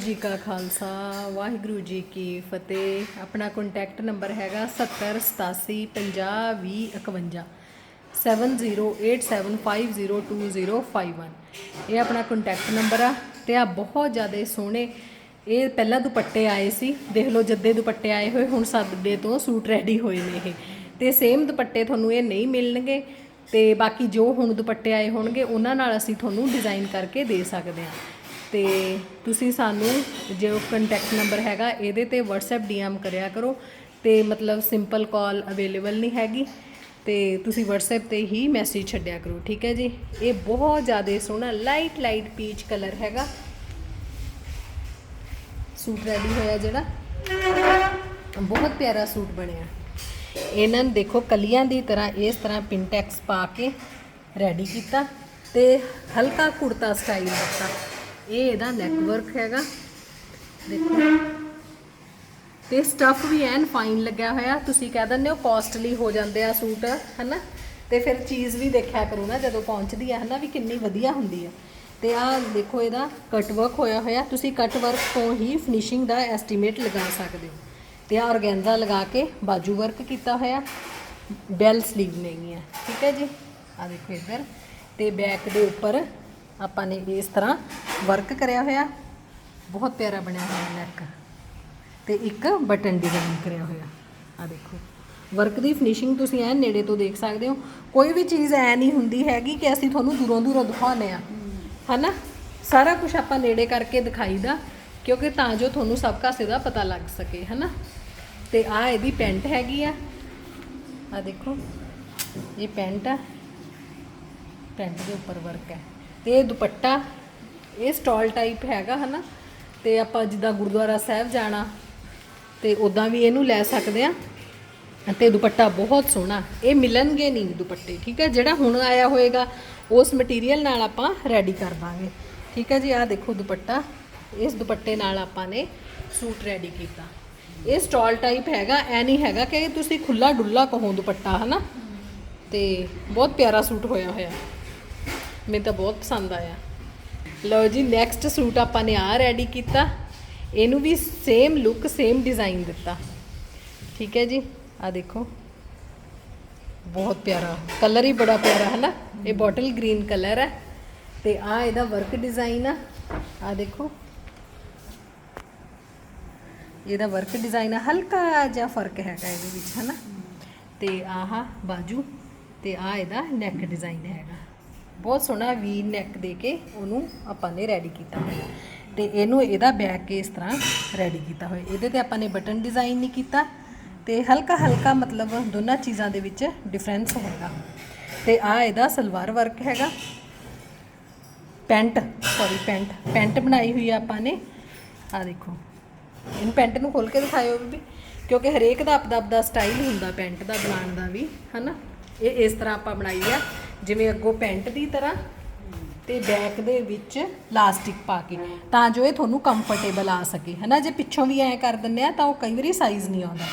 ਜੀ ਕਾ ਖਾਲਸਾ, ਵਾਹਿਗੁਰੂ ਜੀ ਕੀ ਫਤਿਹ। ਆਪਣਾ ਕੰਟੈਕਟ ਨੰਬਰ ਹੈਗਾ 7087502051 7087502051 ਇਹ ਆਪਣਾ ਕੰਟੈਕਟ ਨੰਬਰ ਆ ਤੇ ਆ ਬਹੁਤ ਜ਼ਿਆਦਾ ਸੋਹਣੇ, ਇਹ ਪਹਿਲਾਂ ਦੁਪੱਟੇ ਆਏ ਸੀ, ਦੇਖ ਲਓ ਜੱਦੇ ਦੁਪੱਟੇ ਆਏ ਹੋਏ, ਹੁਣ ਸਾਡੇ ਤੋਂ ਸੂਟ ਰੈਡੀ ਹੋਏ ਨੇ ਇਹ। ਤੇ ਸੇਮ ਦੁਪੱਟੇ ਤੁਹਾਨੂੰ ਇਹ ਨਹੀਂ ਮਿਲਣਗੇ ਤੇ ਬਾਕੀ ਜੋ ਹੁਣ ਦੁਪੱਟੇ ਆਏ ਹੋਣਗੇ, ਉਹਨਾਂ ਨਾਲ ਅਸੀਂ ਤੁਹਾਨੂੰ ਡਿਜ਼ਾਈਨ ਕਰਕੇ ਦੇ ਸਕਦੇ ਹਾਂ। ਤੇ ਤੁਸੀਂ ਸਾਨੂੰ ਜੋ ਕੰਟੈਕਟ ਨੰਬਰ ਹੈਗਾ, ਇਹਦੇ ਤੇ WhatsApp DM ਕਰਿਆ ਕਰੋ। ਤੇ ਮਤਲਬ ਸਿੰਪਲ ਕਾਲ ਅਵੇਲੇਬਲ ਨਹੀਂ ਹੈਗੀ। ਤੇ ਤੁਸੀਂ WhatsApp ਤੇ ਹੀ ਮੈਸੇਜ ਛੱਡਿਆ ਕਰੋ, ਠੀਕ ਹੈ ਜੀ? ਇਹ ਬਹੁਤ ਜ਼ਿਆਦਾ ਸੋਹਣਾ ਲਾਈਟ ਲਾਈਟ ਪੀਚ ਕਲਰ ਹੈਗਾ। ਸੂਟ ਰੈਡੀ ਹੋਇਆ ਜਿਹੜਾ। ਬਹੁਤ ਪਿਆਰਾ ਸੂਟ ਬਣਿਆ। ਇਹਨਾਂ ਨੂੰ ਦੇਖੋ, ਕਲੀਆਂ ਦੀ ਤਰ੍ਹਾਂ ਇਸ ਤਰ੍ਹਾਂ ਪਿੰਟੈਕਸ ਪਾ ਕੇ ਰੈਡੀ ਕੀਤਾ ਤੇ ਹਲਕਾ ਕੁੜਤਾ ਸਟਾਈਲ ਦਿੱਤਾ। ਇਹ ਇਹਦਾ ਨੈਕ ਵਰਕ ਹੈਗਾ। ਦੇਖੋ। ਤੇ ਸਟਫ ਵੀ ਐਨ ਫਾਈਨ ਲੱਗਿਆ ਹੋਇਆ। ਤੁਸੀਂ ਕਹਿ ਦਿੰਦੇ ਹੋ ਕਾਸਟਲੀ ਹੋ ਜਾਂਦੇ ਆ ਸੂਟ, ਹਨਾ? ਤੇ ਫਿਰ ਚੀਜ਼ ਵੀ ਦੇਖਿਆ ਕਰੋ ਨਾ, ਜਦੋਂ ਪਹੁੰਚਦੀ ਆ, ਹਨਾ, ਵੀ ਕਿੰਨੀ ਵਧੀਆ ਹੁੰਦੀ ਆ। ਤੇ ਆ ਦੇਖੋ ਇਹਦਾ ਕਟ ਵਰਕ ਹੋਇਆ ਹੋਇਆ। ਤੁਸੀਂ ਕਟ ਵਰਕ ਤੋਂ ਹੀ ਫਿਨਿਸ਼ਿੰਗ ਦਾ ਐਸਟੀਮੇਟ ਲਗਾ ਸਕਦੇ ਹੋ। ਤੇ ਆ ਆਰਗੈਂਜ਼ਾ ਲਗਾ ਕੇ ਬਾਜੂ ਵਰਕ ਕੀਤਾ ਹੋਇਆ। ਬੈਲ ਸਲੀਵ ਨਹੀਂ ਹੈ ਠੀਕ ਹੈ ਜੀ? ਆ ਦੇਖੋ ਇੱਧਰ। ਤੇ ਬੈਕ ਦੇ ਉੱਪਰ ਆਪਾਂ ਨੇ ਇਸ ਤਰ੍ਹਾਂ ਵਰਕ ਕਰਿਆ ਹੋਇਆ, ਬਹੁਤ ਪਿਆਰਾ ਬਣਿਆ ਹੋਇਆ ਨੈਕ ਤੇ ਇੱਕ ਬਟਨ ਡਿਜ਼ਾਈਨ ਕਰਿਆ ਹੋਇਆ ਆ ਦੇਖੋ। ਵਰਕ ਦੀ ਫਿਨਿਸ਼ਿੰਗ ਤੁਸੀਂ ਐ ਨੇੜੇ ਤੋਂ ਦੇਖ ਸਕਦੇ ਹੋ। ਕੋਈ ਵੀ ਚੀਜ਼ ਐ ਨਹੀਂ ਹੁੰਦੀ ਹੈਗੀ ਕਿ ਅਸੀਂ ਤੁਹਾਨੂੰ ਦੂਰੋਂ ਦੂਰੋਂ ਦਿਖਾਉਂਦੇ ਆ ਹਨਾ? ਸਾਰਾ ਕੁਝ ਆਪਾਂ ਨੇੜੇ ਕਰਕੇ ਦਿਖਾਈਦਾ, ਕਿਉਂਕਿ ਤਾਂ ਜੋ ਤੁਹਾਨੂੰ ਸਭ ਕਾਸੇ ਦਾ ਪਤਾ ਲੱਗ ਸਕੇ, ਹਨਾ? ਤੇ ਆ ਇਹਦੀ ਪੈਂਟ ਹੈਗੀ ਆ। ਆ ਦੇਖੋ, ਇਹ ਪੈਂਟ ਆ। ਪੈਂਟ ਦੇ ਉੱਪਰ ਵਰਕ ਹੈ। ਤੇ ਇਹ ਦੁਪੱਟਾ, ਇਹ ਸਟਾਲ ਟਾਈਪ ਹੈਗਾ ਹਨਾ, ਤੇ ਆਪਾਂ ਜਿੱਦਾਂ ਗੁਰਦੁਆਰਾ ਸਾਹਿਬ ਜਾਣਾ, ਤੇ ਉਦਾਂ ਵੀ ਇਹਨੂੰ ਲੈ ਸਕਦੇ ਆ ਤੇ ਦੁਪੱਟਾ ਬਹੁਤ ਸੋਹਣਾ, ਇਹ ਮਿਲਣਗੇ ਨਹੀਂ ਦੁਪੱਟੇ, ਠੀਕ ਹੈ, ਜਿਹੜਾ ਹੁਣ ਆਇਆ ਹੋਏਗਾ, ਉਸ ਮਟੀਰੀਅਲ ਨਾਲ ਆਪਾਂ ਰੈਡੀ ਕਰ ਦਾਂਗੇ, ਠੀਕ ਹੈ ਜੀ, ਆਹ ਦੇਖੋ ਦੁਪੱਟਾ, ਇਸ ਦੁਪੱਟੇ ਨਾਲ ਆਪਾਂ ਨੇ ਸੂਟ ਰੈਡੀ ਕੀਤਾ, ਇਹ ਸਟਾਲ ਟਾਈਪ ਹੈਗਾ ਐ ਨਹੀਂ ਹੈਗਾ ਕਿ ਤੁਸੀਂ ਖੁੱਲਾ ਡੁੱਲਾ ਕਹੋ ਦੁਪੱਟਾ, ਹਨਾ, ਤੇ ਬਹੁਤ ਪਿਆਰਾ ਸੂਟ ਹੋਇਆ ਹੋਇਆ। ਮੈਨੂੰ ਤਾਂ ਬਹੁਤ ਪਸੰਦ ਆਇਆ। ਲਓ ਜੀ ਨੈਕਸਟ ਸੂਟ ਆਪਾਂ ਨੇ ਆ ਰੈਡੀ ਕੀਤਾ। ਇਹਨੂੰ ਵੀ ਸੇਮ ਲੁੱਕ ਸੇਮ ਡਿਜ਼ਾਈਨ ਦਿੱਤਾ। ਠੀਕ ਹੈ ਜੀ ਆ ਦੇਖੋ। ਬਹੁਤ ਪਿਆਰਾ। ਕਲਰ ਹੀ ਬੜਾ ਪਿਆਰਾ ਹੈ ਨਾ ਇਹ ਬੋਟਲ ਗ੍ਰੀਨ ਕਲਰ ਹੈ। ਤੇ ਆ ਇਹਦਾ ਵਰਕ ਡਿਜ਼ਾਈਨ ਆ। ਆ ਦੇਖੋ। ਇਹਦਾ ਵਰਕ ਡਿਜ਼ਾਈਨ ਹਲਕਾ ਜਿਹਾ ਫ਼ਰਕ ਹੈਗਾ ਇਹਦੇ ਵਿੱਚ, ਹਨਾ? ਤੇ ਆਹ ਬਾਜੂ ਤੇ ਆ ਇਹਦਾ ਨੈਕ ਡਿਜ਼ਾਈਨ ਹੈਗਾ। ਬਹੁਤ ਸੋਹਣਾ ਵੀ ਨੈਕ ਦੇ ਕੇ ਉਹਨੂੰ ਆਪਾਂ ਨੇ ਰੈਡੀ ਕੀਤਾ ਹੋਇਆ। ਤੇ ਇਹਨੂੰ ਇਹਦਾ ਬੈਕ ਕੇ ਇਸ ਤਰ੍ਹਾਂ ਰੈਡੀ ਕੀਤਾ ਹੋਇਆ। ਇਹਦੇ ਤੇ ਆਪਾਂ ਨੇ ਬਟਨ ਡਿਜ਼ਾਈਨ ਨਹੀਂ ਕੀਤਾ ਤੇ ਹਲਕਾ ਹਲਕਾ ਮਤਲਬ ਦੋਨਾਂ ਚੀਜ਼ਾਂ ਦੇ ਵਿੱਚ ਡਿਫਰੈਂਸ ਹੋਏਗਾ। ਤੇ ਆ ਇਹਦਾ ਸਲਵਾਰ ਵਰਕ ਹੈਗਾ। ਪੈਂਟ ਸੌਰੀ ਪੈਂਟ ਪੈਂਟ ਬਣਾਈ ਹੋਈ ਆ ਆਪਾਂ ਨੇ। ਆ ਦੇਖੋ। ਇਹਨੂੰ ਪੈਂਟ ਨੂੰ ਖੋਲ ਕੇ ਦਿਖਾਇਓ ਵੀ ਕਿਉਂਕਿ ਹਰੇਕ ਦਾ ਆਪਦਾ ਆਪਦਾ ਸਟਾਈਲ ਹੁੰਦਾ ਪੈਂਟ ਦਾ ਬਣਾਉਣ ਦਾ ਵੀ, ਹਨਾ? ਇਹ ਇਸ ਤਰ੍ਹਾਂ ਆਪਾਂ ਬਣਾਈ ਆ। ਜਿਵੇਂ ਅੱਗੋਂ ਪੈਂਟ ਦੀ ਤਰ੍ਹਾਂ ਤੇ ਬੈਕ ਦੇ ਵਿੱਚ ਲਾਸਟਿਕ ਪਾ ਕੇ, ਤਾਂ ਜੋ ਇਹ ਤੁਹਾਨੂੰ ਕੰਫਰਟੇਬਲ ਆ ਸਕੇ। ਹਨਾ, ਜੇ ਪਿੱਛੋਂ ਵੀ ਐਂ ਕਰ ਦਿੰਦੇ ਆ, ਤਾਂ ਉਹ ਕਈ ਵਾਰੀ ਸਾਈਜ਼ ਨਹੀਂ ਆਉਂਦਾ।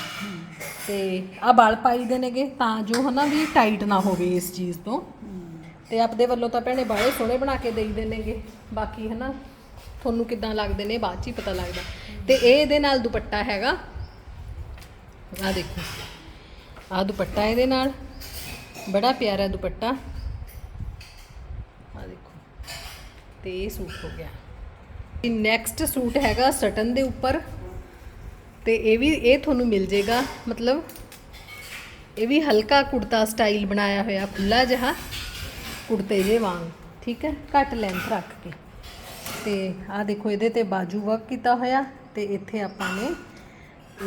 ਤੇ ਆ ਬਲ ਪਾਈ ਦੇ ਨੇਗੇ, ਤਾਂ ਜੋ ਹਨਾ ਵੀ ਟਾਈਟ ਨਾ ਹੋਵੇ ਇਸ ਚੀਜ਼ ਤੋਂ। ਤੇ ਆਪਦੇ ਵੱਲੋਂ ਤਾਂ ਭੈਣੇ ਬਾਲੇ ਸੋਹਣੇ ਬਣਾ ਕੇ ਦੇਈ ਦੇ ਨੇਗੇ। ਬਾਕੀ ਹਨਾ, ਤੁਹਾਨੂੰ ਕਿੱਦਾਂ ਲੱਗਦੇ ਨੇ, ਬਾਅਦ ਚ ਹੀ ਪਤਾ ਲੱਗਦਾ। ਤੇ ਇਹ ਇਹਦੇ ਨਾਲ ਦੁਪੱਟਾ ਹੈਗਾ। ਆ ਦੇਖੋ ਆ ਦੁਪੱਟਾ ਇਹਦੇ ਨਾਲ। ਬੜਾ ਪਿਆਰਾ ਦੁਪੱਟਾ ਆ ਦੇਖੋ ਤੇ ਇਹ ਸੂਟ ਹੋ ਗਿਆ। ਇਹ ਨੈਕਸਟ ਸੂਟ ਹੈਗਾ ਸਟਨ ਦੇ ਉੱਪਰ। ਤੇ ਇਹ ਵੀ, ਇਹ ਤੁਹਾਨੂੰ ਮਿਲ ਜੇਗਾ, ਮਤਲਬ ਇਹ ਵੀ ਹਲਕਾ ਕੁੜਤਾ ਸਟਾਈਲ ਬਣਾਇਆ ਹੋਇਆ ਖੁੱਲਾ ਜਿਹਾ, ਕੁੜਤੇ ਜੇ ਵਾਂਗ, ਠੀਕ ਹੈ? ਘੱਟ ਲੈਂਥ ਰੱਖ ਕੇ। ਤੇ ਆ ਦੇਖੋ, ਇਹਦੇ ਤੇ ਬਾਜੂ ਵਰਕ ਕੀਤਾ ਹੋਇਆ ਤੇ ਇੱਥੇ ਆਪਾਂ ਨੇ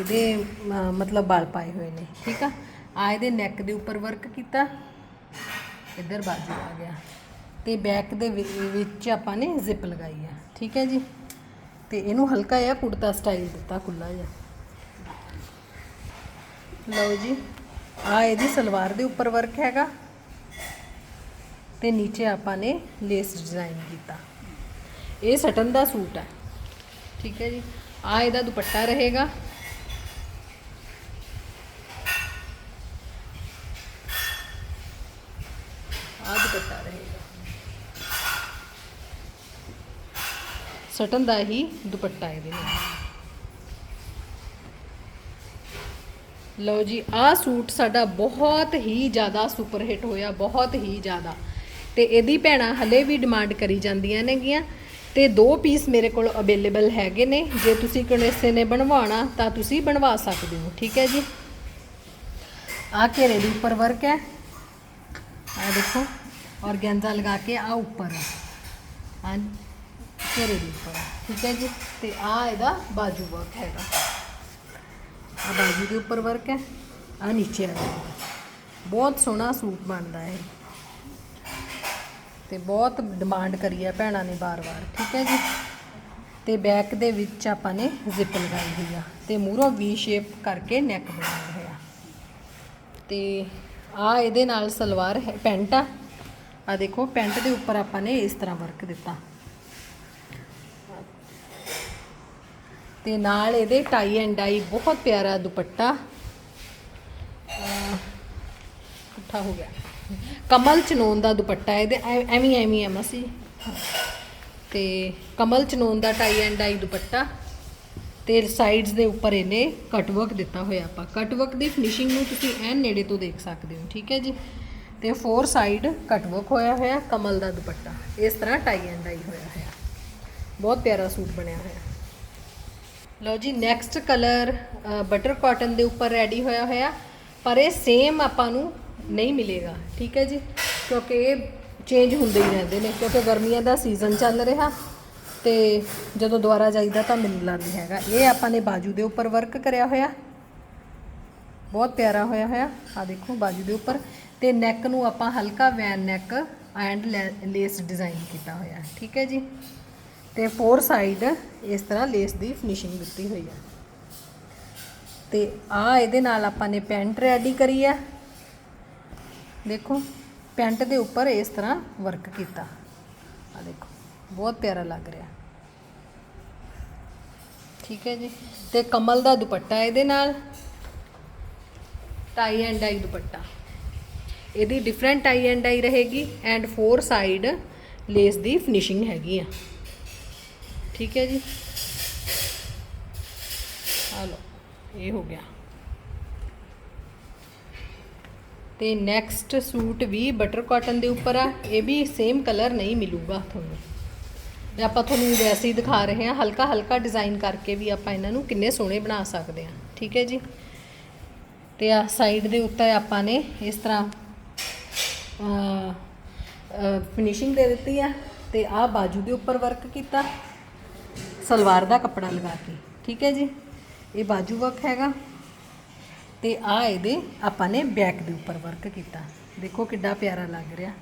ਇਹਦੇ ਮਤਲਬ ਬਾਲ ਪਾਏ ਹੋਏ ਨੇ, ਠੀਕ ਆ? ਆ ਇਹਦੇ ਨੈਕ ਦੇ ਉੱਪਰ ਵਰਕ ਕੀਤਾ। ਇੱਧਰ ਬਾਜੂ ਆ ਗਿਆ। ਤੇ ਬੈਕ ਦੇ ਵਿੱਚ ਆਪਾਂ ਨੇ ਜ਼ਿਪ ਲਗਾਈ ਹੈ, ਠੀਕ ਹੈ ਜੀ? ਤੇ ਇਹਨੂੰ ਹਲਕਾ ਜਿਹਾ ਕੁੜਤਾ ਸਟਾਈਲ ਦਿੱਤਾ ਖੁੱਲਾ ਜਿਹਾ। ਲਓ ਜੀ, ਆ ਇਹਦੀ ਸਲਵਾਰ ਦੇ ਉੱਪਰ ਵਰਕ ਹੈਗਾ। ਤੇ ਨੀਚੇ ਆਪਾਂ ਨੇ ਲੇਸ ਡਿਜ਼ਾਈਨ ਕੀਤਾ। ਇਹ ਸਟਨ ਦਾ ਸੂਟ ਹੈ, ਠੀਕ ਹੈ ਜੀ? ਆ ਇਹਦਾ ਦੁਪੱਟਾ ਰਹੇਗਾ। ਆ ਦੁਪੱਟਾ ਰਹੇਗਾ। ਸਟਨ ਦਾ ਹੀ ਦੁਪੱਟਾ ਇਹਦੇ ਨਾਲ। ਲਓ ਜੀ, ਆਹ ਸੂਟ ਸਾਡਾ ਬਹੁਤ ਹੀ ਜ਼ਿਆਦਾ ਸੁਪਰ ਹਿੱਟ ਹੋਇਆ, ਬਹੁਤ ਹੀ ਜ਼ਿਆਦਾ। ਤੇ ਇਹਦੀ ਭੈਣਾਂ ਹਲੇ ਵੀ ਡਿਮਾਂਡ ਕਰੀ ਜਾਂਦੀਆਂ ਨੇਗੀਆਂ। ਤੇ ਦੋ ਪੀਸ ਮੇਰੇ ਕੋਲ ਅਵੇਲੇਬਲ ਹੈਗੇ ਨੇ। ਜੇ ਤੁਸੀਂ ਕਿਸੇ ਨੇ ਬਣਵਾਉਣਾ, ਤਾਂ ਤੁਸੀਂ ਬਣਵਾ ਸਕਦੇ ਹੋ, ਠੀਕ ਹੈ ਜੀ? ਆ ਘੇਰੇ ਦੇ ਉੱਪਰ ਵਰਕ ਹੈ। ਆ ਦੇਖੋ ਔਰਗੈਂਜ਼ਾ ਲਗਾ ਕੇ ਆ ਉੱਪਰ। ਹਾਂ ਘੇਰੇ ਦੇ ਉੱਪਰ ਠੀਕ ਹੈ ਜੀ? ਤੇ ਆ ਇਹਦਾ ਬਾਜੂ ਵਰਕ ਹੈਗਾ। ਆ ਬਾਜੂ ਦੇ ਉੱਪਰ ਵਰਕ ਹੈ ਆ ਨੀਚੇ ਆ ਬਹੁਤ ਸੋਹਣਾ ਸੂਟ ਬਣਦਾ ਹੈ ਤੇ ਬਹੁਤ ਡਿਮਾਂਡ ਕਰੀ ਹੈ ਭੈਣਾਂ ਨੇ ਬਾਰ-ਬਾਰ ਠੀਕ ਹੈ ਜੀ? ਤੇ ਬੈਕ ਦੇ ਵਿੱਚ ਆਪਾਂ ਨੇ ਜ਼ਿਪ ਲਗਾਈ ਹੋਈ ਆ। ਤੇ ਮੂਹਰੋਂ ਵੀ ਸ਼ੇਪ ਕਰਕੇ ਨੈਕ ਬਣਾਇਆ ਹੋਇਆ ਤੇ ਆ ਇਹਦੇ ਨਾਲ ਸਲਵਾਰ ਹੈ, ਪੈਂਟ ਆ। ਆ ਦੇਖੋ, ਪੈਂਟ ਦੇ ਉੱਪਰ ਆਪਾਂ ਨੇ ਇਸ ਤਰ੍ਹਾਂ ਵਰਕ ਦਿੱਤਾ। ਤੇ ਨਾਲ ਇਹਦੇ ਟਾਈ ਐਂਡ ਡਾਈ ਬਹੁਤ ਪਿਆਰਾ ਦੁਪੱਟਾ। ਇਕੱਠਾ ਹੋ ਗਿਆ। ਕਮਲ ਚਨੋਨ ਦਾ ਦੁਪੱਟਾ ਇਹਦੇ ਐ- ਐਵੇਂ ਐਵੇਂ ਐ ਮਸੀ। ਤੇ ਕਮਲ ਚਨੋਨ ਦਾ ਟਾਈ ਐਂਡ ਡਾਈ ਦੁਪੱਟਾ। ਤੇ ਸਾਈਡਸ ਦੇ ਉੱਪਰ ਇਹਨੇ ਕਟ ਵਰਕ ਦਿੱਤਾ ਹੋਇਆ ਆਪਾਂ। ਕਟ ਵਰਕ ਦੀ ਫਿਨਿਸ਼ਿੰਗ ਨੂੰ ਤੁਸੀਂ ਐਨ ਨੇੜੇ ਤੋਂ ਦੇਖ ਸਕਦੇ ਹੋ, ਠੀਕ ਹੈ ਜੀ? ਤੇ ਫੋਰ ਸਾਈਡ ਕਟ ਵਰਕ ਹੋਇਆ ਹੋਇਆ ਕਮਲ ਦਾ ਦੁਪੱਟਾ। ਇਸ ਤਰ੍ਹਾਂ ਟਾਈ ਐਂਡ ਡਾਈ ਹੋਇਆ ਹੋਇਆ। ਬਹੁਤ ਪਿਆਰਾ ਸੂਟ ਬਣਿਆ ਹੋਇਆ। ਲਓ ਜੀ ਨੈਕਸਟ ਕਲਰ ਬਟਰ ਕਾਟਨ ਦੇ ਉੱਪਰ ਰੈਡੀ ਹੋਇਆ ਹੋਇਆ, ਪਰ ਇਹ ਸੇਮ ਆਪਾਂ ਨੂੰ ਨਹੀਂ ਮਿਲੇਗਾ, ਠੀਕ ਹੈ ਜੀ? ਕਿਉਂਕਿ ਇਹ ਚੇਂਜ ਹੁੰਦੇ ਹੀ ਰਹਿੰਦੇ ਨੇ, ਕਿਉਂਕਿ ਗਰਮੀਆਂ ਦਾ ਸੀਜ਼ਨ ਚੱਲ ਰਿਹਾ ਤੇ ਜਦੋਂ ਦੁਬਾਰਾ ਜਾਈਦਾ ਤਾਂ ਮਿਲਣਾ ਨਹੀਂ ਹੈਗਾ। ਇਹ ਆਪਾਂ ਨੇ ਬਾਜੂ ਦੇ ਉੱਪਰ ਵਰਕ ਕਰਿਆ ਹੋਇਆ। ਬਹੁਤ ਪਿਆਰਾ ਹੋਇਆ ਹੋਇਆ। ਆ ਦੇਖੋ, ਬਾਜੂ ਦੇ ਉੱਪਰ। ਤੇ ਨੈਕ ਨੂੰ ਆਪਾਂ ਹਲਕਾ V neck and lace design ਕੀਤਾ ਹੋਇਆ, ਠੀਕ ਹੈ ਜੀ? ਤੇ ਫੋਰ ਸਾਈਡ ਇਸ ਤਰ੍ਹਾਂ ਲੇਸ ਦੀ ਫਿਨਿਸ਼ਿੰਗ ਦਿੱਤੀ ਹੋਈ ਹੈ ਤੇ ਆ ਇਹਦੇ ਨਾਲ ਆਪਾਂ ਨੇ ਪੈਂਟ ਰੈਡੀ ਕਰੀ ਆ। ਦੇਖੋ, ਪੈਂਟ ਦੇ ਉੱਪਰ ਇਸ ਤਰ੍ਹਾਂ ਵਰਕ ਕੀਤਾ। ਆ ਦੇਖੋ, ਬਹੁਤ ਪਿਆਰਾ ਲੱਗ ਰਿਹਾ। ਠੀਕ ਹੈ ਜੀ। ਤੇ ਕਮਲ ਦਾ ਦੁਪੱਟਾ ਇਹਦੇ ਨਾਲ। Tie and dye dupatta. ਇਹਦੀ ਡਿਫਰੈਂਟ ਟਾਈ ਐਂਡ ਡਾਈ ਰਹੇਗੀ। ਐਂਡ ਫੋਰ ਸਾਈਡ ਲੇਸ ਦੀ ਫਿਨਿਸ਼ਿੰਗ ਹੈਗੀ ਆ। ਠੀਕ ਹੈ ਜੀ। ਆ ਲਓ, ਇਹ ਹੋ ਗਿਆ। ਤੇ ਨੈਕਸਟ ਸੂਟ ਵੀ ਬਟਰ ਕਾਟਨ ਦੇ ਉੱਪਰ ਆ। ਇਹ ਵੀ ਸੇਮ ਕਲਰ ਨਹੀਂ ਮਿਲੂਗਾ ਤੁਹਾਨੂੰ। ਇਹ ਆਪਾਂ ਤੁਹਾਨੂੰ ਵੈਸੇ ਹੀ ਦਿਖਾ ਰਹੇ ਹਾਂ ਹਲਕਾ ਹਲਕਾ ਡਿਜ਼ਾਈਨ ਕਰਕੇ ਵੀ ਆਪਾਂ ਇਹਨਾਂ ਨੂੰ ਕਿੰਨੇ ਸੋਹਣੇ ਬਣਾ ਸਕਦੇ ਹਾਂ। ਠੀਕ ਹੈ ਜੀ। ਤੇ ਆ ਸਾਈਡ ਦੇ ਉੱਤੇ ਆਪਾਂ ਨੇ ਇਸ ਤਰ੍ਹਾਂ ਫਿਨਿਸ਼ਿੰਗ ਦੇ ਦਿੱਤੀ ਆ। ਤੇ ਆ ਬਾਜੂ ਦੇ ਉੱਪਰ ਵਰਕ ਕੀਤਾ। ਸਲਵਾਰ ਦਾ ਕੱਪੜਾ ਲਗਾ ਕੇ, ਠੀਕ ਹੈ ਜੀ? ਇਹ ਬਾਜੂ ਵਰਕ ਹੈਗਾ ਤੇ ਆ ਇਹਦੇ ਆਪਾਂ ਨੇ ਬੈਕ ਦੇ ਉੱਪਰ ਵਰਕ ਕੀਤਾ। ਦੇਖੋ ਕਿੱਡਾ ਪਿਆਰਾ ਲੱਗ ਰਿਹਾ।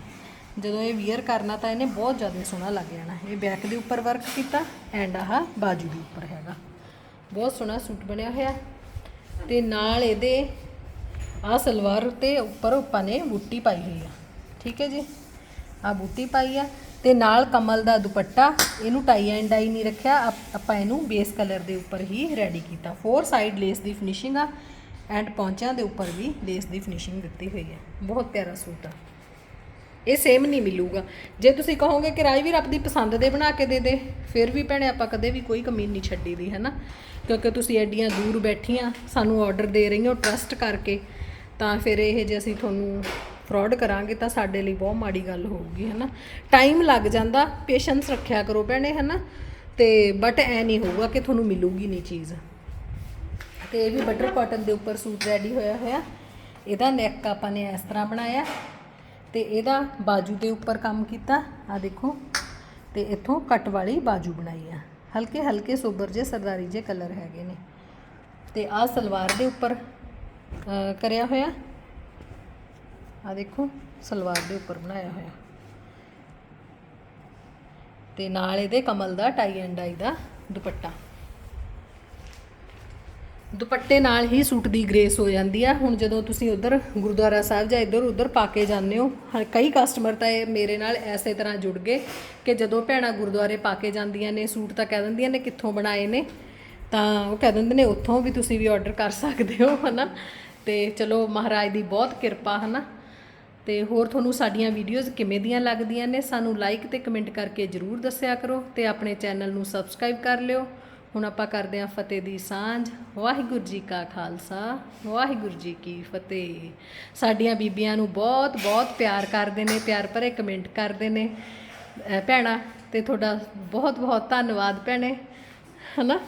ਜਦੋਂ ਇਹ ਵੀਅਰ ਕਰਨਾ ਤਾਂ ਇਹਨੇ ਬਹੁਤ ਜ਼ਿਆਦਾ ਸੋਹਣਾ ਲੱਗ ਜਾਣਾ। ਇਹ ਬੈਕ ਦੇ ਉੱਪਰ ਵਰਕ ਕੀਤਾ ਐਂਡ ਆਹ ਬਾਜੂ ਦੇ ਉੱਪਰ ਹੈਗਾ। ਬਹੁਤ ਸੋਹਣਾ ਸੂਟ ਬਣਿਆ ਹੋਇਆ। ਤੇ ਨਾਲ ਇਹਦੇ ਆ ਸਲਵਾਰ ਉੱਤੇ ਉੱਪਰ ਆਪਾਂ ਨੇ ਬੂਟੀ ਪਾਈ ਹੋਈ ਆ। ਠੀਕ ਹੈ ਜੀ? ਆ ਬੂਟੀ ਪਾਈ ਆ। ਤੇ ਨਾਲ ਕਮਲ ਦਾ ਦੁਪੱਟਾ, ਇਹਨੂੰ ਟਾਈ ਐਂਡ ਡਾਈ ਨਹੀਂ ਰੱਖਿਆ, ਆਪਾਂ ਇਹਨੂੰ ਬੇਸ ਕਲਰ ਦੇ ਉੱਪਰ ਹੀ ਰੈਡੀ ਕੀਤਾ। ਫੋਰ ਸਾਈਡ ਲੇਸ ਦੀ ਫਿਨਿਸ਼ਿੰਗ ਆ ਐਂਡ ਪੌਂਚਿਆਂ ਦੇ ਉੱਪਰ ਵੀ ਲੇਸ ਦੀ ਫਿਨਿਸ਼ਿੰਗ ਦਿੱਤੀ ਹੋਈ ਹੈ। ਬਹੁਤ ਪਿਆਰਾ ਸੂਟ ਆ। ਇਹ ਸੇਮ ਨਹੀਂ ਮਿਲੂਗਾ। ਜੇ ਤੁਸੀਂ ਕਹੋਗੇ ਕਿ ਰਾਜਵੀਰ ਆਪਦੀ ਪਸੰਦ ਦੇ ਬਣਾ ਕੇ ਦੇ ਦੇ, ਫਿਰ ਵੀ ਭੈਣੇ ਆਪਾਂ ਕਦੇ ਵੀ ਕੋਈ ਕਮੀ ਨਹੀਂ ਛੱਡੀ ਦੀ ਹੈ ਨਾ ਕਿਉਂਕਿ ਤੁਸੀਂ ਐਡੀਆਂ ਦੂਰ ਬੈਠੀਆਂ, ਸਾਨੂੰ ਆਰਡਰ ਦੇ ਰਹੀ ਹੋ ਟਰਸਟ ਕਰਕੇ, ਤਾਂ ਫਿਰ ਇਹ ਜੇ ਅਸੀਂ ਤੁਹਾਨੂੰ ਫਰਾਡ ਕਰਾਂਗੇ ਤਾਂ ਸਾਡੇ ਲਈ ਬਹੁਤ ਮਾੜੀ ਗੱਲ ਹੋਊਗੀ ਹੈ ਨਾ ਟਾਈਮ ਲੱਗ ਜਾਂਦਾ ਪੇਸ਼ੈਂਸ ਰੱਖਿਆ ਕਰੋ ਭੈਣੇ ਹੈ ਨਾ ਤੇ ਬਟ ਐ ਨਹੀਂ ਹੋਊਗਾ ਕਿ ਤੁਹਾਨੂੰ ਮਿਲੂਗੀ ਨਹੀਂ ਚੀਜ਼। ਤੇ ਇਹ ਵੀ ਬਟਰ ਕਾਟਨ ਦੇ ਉੱਪਰ ਸੂਟ ਰੈਡੀ ਹੋਇਆ ਹੋਇਆ। ਇਹਦਾ ਨੈਕ ਆਪਾਂ ਨੇ ਇਸ ਤਰ੍ਹਾਂ ਬਣਾਇਆ। ਤੇ ਇਹਦਾ ਬਾਜੂ ਦੇ ਉੱਪਰ ਕੰਮ ਕੀਤਾ। ਆ ਦੇਖੋ। ਤੇ ਇੱਥੋਂ ਕੱਟ ਵਾਲੀ ਬਾਜੂ ਬਣਾਈ ਆ। ਹਲਕੇ ਹਲਕੇ ਸੋਬਰ ਜੇ, ਸਰਦਾਰੀ ਜੇ ਕਲਰ ਹੈਗੇ ਨੇ। ਤੇ ਆ ਸਲਵਾਰ ਦੇ ਉੱਪਰ ਕਰਿਆ ਹੋਇਆ। ਆ ਦੇਖੋ, ਸਲਵਾਰ ਦੇ ਉੱਪਰ ਬਣਾਇਆ ਹੋਇਆ। ਤੇ ਨਾਲ ਇਹਦੇ ਕਮਲ ਦਾ ਟਾਈ ਐਂਡ ਡਾਈ ਦਾ ਦੁਪੱਟਾ। ਦੁਪੱਟੇ ਨਾਲ ਹੀ ਸੂਟ ਦੀ ਗ੍ਰੇਸ ਹੋ ਜਾਂਦੀ ਆ। ਹੁਣ ਜਦੋਂ ਤੁਸੀਂ ਉਧਰ ਗੁਰਦੁਆਰਾ ਸਾਹਿਬ ਜਾਂ ਇੱਧਰ ਉੱਧਰ ਪਾ ਕੇ ਜਾਂਦੇ ਹੋ ਕਈ ਕਸਟਮਰ ਤਾਂ ਇਹ ਮੇਰੇ ਨਾਲ ਐਸੇ ਤਰ੍ਹਾਂ ਜੁੜ ਗਏ ਕਿ ਜਦੋਂ ਭੈਣਾਂ ਗੁਰਦੁਆਰੇ ਪਾ ਕੇ ਜਾਂਦੀਆਂ ਨੇ, ਸੂਟ ਤਾਂ ਕਹਿ ਦਿੰਦੀਆਂ ਨੇ ਕਿੱਥੋਂ ਬਣਾਏ ਨੇ, ਤਾਂ ਉਹ ਕਹਿ ਦਿੰਦੇ ਨੇ ਉੱਥੋਂ ਵੀ ਤੁਸੀਂ ਵੀ ਆਰਡਰ ਕਰ ਸਕਦੇ ਹੋ, ਹਨਾ? ਤੇ ਚਲੋ ਮਹਾਰਾਜ ਦੀ ਬਹੁਤ ਕਿਰਪਾ, ਹਨਾ? ਤੇ ਹੋਰ ਤੁਹਾਨੂੰ ਸਾਡੀਆਂ ਵੀਡੀਓਜ਼ ਕਿਵੇਂ ਦੀਆਂ ਲੱਗਦੀਆਂ ਨੇ, ਸਾਨੂੰ ਲਾਈਕ ਤੇ ਕਮੈਂਟ ਕਰਕੇ ਜਰੂਰ ਦੱਸਿਆ ਕਰੋ ਤੇ ਆਪਣੇ ਚੈਨਲ ਨੂੰ ਸਬਸਕ੍ਰਾਈਬ ਕਰ ਲਿਓ। ਹੁਣ ਆਪਾਂ ਕਰਦੇ ਹਾਂ ਫਤਿਹ ਦੀ ਸਾਂਝ। ਵਾਹਿਗੁਰੂ ਜੀ ਕਾ ਖਾਲਸਾ, ਵਾਹਿਗੁਰੂ ਜੀ ਕੀ ਫਤਿਹ। ਸਾਡੀਆਂ ਬੀਬੀਆਂ ਨੂੰ ਬਹੁਤ ਬਹੁਤ ਪਿਆਰ ਕਰਦੇ ਨੇ, ਪਿਆਰ ਭਰੇ ਕਮੈਂਟ ਕਰਦੇ ਨੇ। ਅਹ ਭੈਣਾਂ, ਤੇ ਤੁਹਾਡਾ ਬਹੁਤ ਬਹੁਤ ਧੰਨਵਾਦ ਭੈਣੇ। ਹਨਾ?